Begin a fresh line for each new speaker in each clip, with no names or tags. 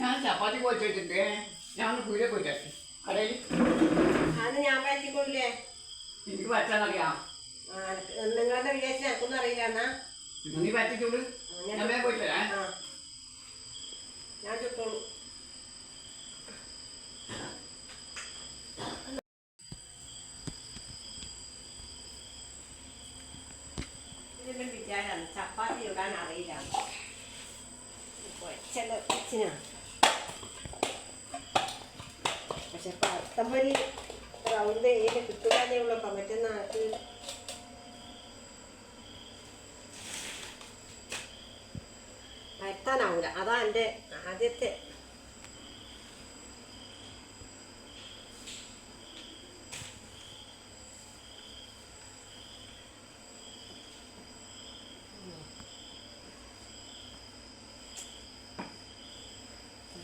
ഞാൻ ചപ്പാത്തി പോയിട്ട് വെച്ചിട്ട് ഞാൻ ഒന്ന് കുഴിയെ പോയിട്ട് കടയിൽ.
ഞാൻ പറ്റിക്കൊള്ളില്ലേ
എനിക്ക് പറ്റാന്നറിയാം.
നിങ്ങളെന്താ വിചാരിച്ചു? എനിക്കൊന്നും അറിയില്ല എന്നാ
നീ പറ്റിച്ചോട് ഞാൻ വേഗം പോയിട്ട് വരാം
ഞാൻ ചുട്ടോളൂ. ഇതിന്റെ വിചാരമാണ് ചപ്പാത്തി ഇടാൻ അറിയില്ല. ചില അച്ഛനാണ് പത്തമ്പരി റൗണ്ട് ഏത് കിട്ടുകാനേ ഉള്ളൂ മറ്റന്നാ അത് പരത്താനാവൂല അതാ എന്റെ ആദ്യത്തെ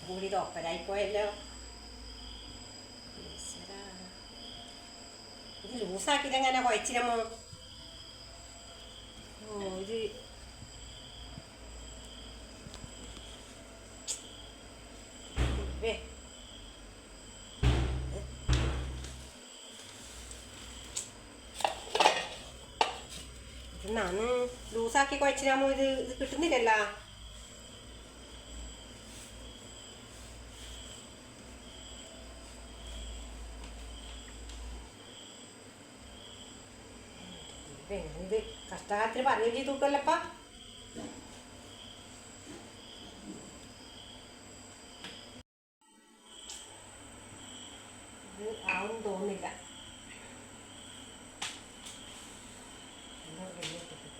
കൂടി പോയല്ലോ ഇത് ലൂസാക്കിയിട്ടെങ്ങനെ കുഴച്ചിരമോ ഓ ലൂസാക്കി കുഴച്ചിരാമോ ഇത് ഇത് കിട്ടുന്നില്ലല്ലോ. ഇത് കഷ്ടകാലത്തിന് പറയുകയും ചെയ്തു കിട്ടുമല്ലപ്പാ ഇത് ആവും തോന്നില്ല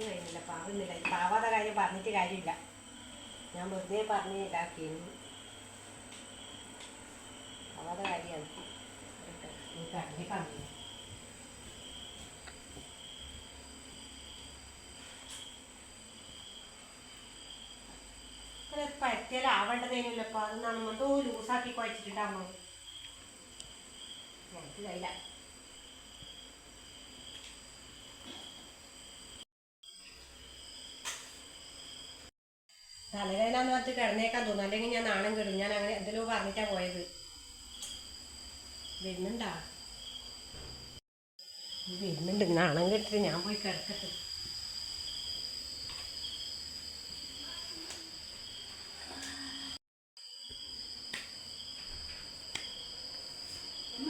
കഴിഞ്ഞില്ല പാവുന്നില്ല. പാവാത്ത കാര്യം പറഞ്ഞിട്ട് കാര്യമില്ല. ഞാൻ വെറുതെ പറഞ്ഞ് ഇതാക്കിയിരുന്നു. കാര്യമാണ് പറഞ്ഞു അത് പറ്റിയാലാവേണ്ടതേനില്ലപ്പോ അത് നമ്മന്തോ ലൂസാക്കി കുഴച്ചിട്ടുണ്ടാവണം എനിക്ക് കഴിയില്ല തലവേദന എന്ന് പറഞ്ഞിട്ട് കിടന്നേക്കാൻ തോന്നുന്നു. അല്ലെങ്കിൽ ഞാൻ നാണം കെടും. ഞാൻ അങ്ങനെ എന്തെല്ലോ പറഞ്ഞിട്ടാ പോയത്. വരുന്നുണ്ടാ? വരുന്നുണ്ട്. നാണം കെട്ടിട്ട് ഞാൻ പോയി കിടക്കട്ടെ
എങ്ങനെ
നോക്കട്ടെ കട്ടെ
ഇത് എന്നാ മിക്സോ എന്താ പന്ത്രണ്ട് അങ്ങനെ എടുത്ത് പറ്റി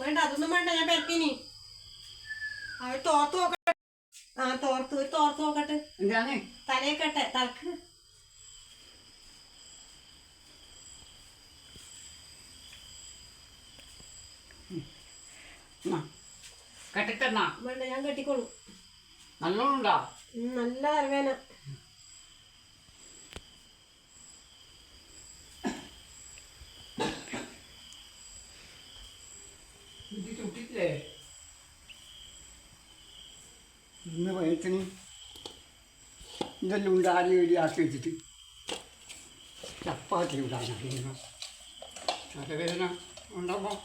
വേണ്ട അതൊന്നും വേണ്ട ഞാൻ തോർത്ത് നോക്കട്ടെ. ആ തോർത്ത് ഒരു തോർത്ത് നോക്കട്ടെ.
എന്താണ്
തലയൊക്കട്ടെ തലക്ക്.
കെട്ടിട്ടെന്നാ?
വേണ്ട ഞാൻ കെട്ടിക്കോളൂ.
നല്ലോണം
നല്ല തലവേന
ഇത് ചുട്ടിട്ടില്ലേ ഇന്ന് വയറ്റിന് ഇതെല്ലാം ഉണ്ടാടി ആക്കി വെച്ചിട്ട്. ചപ്പാത്തി ഉണ്ടാകുന്ന തലവേദന ഉണ്ടാകുമ്പോൾ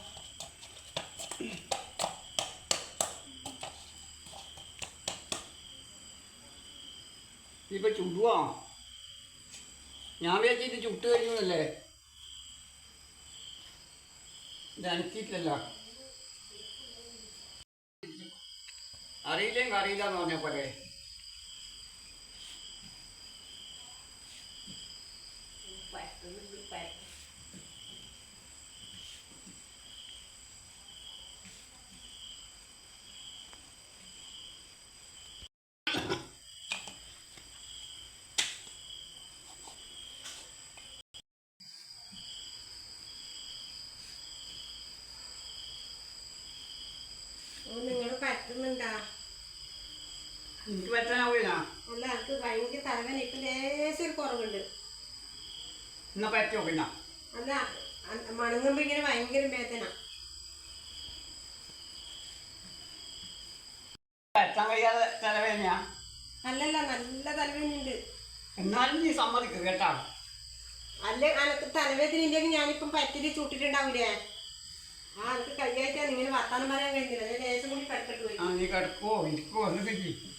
ഇപ്പൊ ചുടുവാ. ഞാൻ വിചാരിച്ചിട്ട് ചുട്ട് കഴിഞ്ഞല്ലേ ഇത് അനക്കിയിട്ടില്ല അറിയില്ലെങ്കിൽ അറിയില്ല എന്ന് പറഞ്ഞ
നിങ്ങൾ പറ്റുന്നുണ്ടാ?
എനിക്ക് പറ്റാനാവില്ല
അല്ല എനിക്ക് ഭയങ്കര തലവേന ഇപ്പൊ ലേശം കുറവുണ്ട്.
എന്നാ പറ്റോ പിന്നെ?
അല്ല മണങ്ങുമ്പോ ഇങ്ങനെ ഭയങ്കര വേദന.
പറ്റാൻ കഴിയാതെ തലവേദനയാ?
അല്ലല്ല നല്ല തലവേദനയുണ്ട്.
എന്നാലും നീ സമ്മതിക്കും കേട്ടോ.
അല്ല അനക്ക് തലവേദന ഇല്ലെങ്കിൽ ഞാനിപ്പം പറ്റിൽ ചൂട്ടിട്ടുണ്ടാവൂലേ? ആ എനിക്ക് കയ്യായിട്ടാ നിങ്ങൾ വർത്താനം പറയാൻ ഞാൻ ലേശം കൂടി പോയി.
ആ നീ കടക്കോ? ഇരിക്കോ ചെയ്യും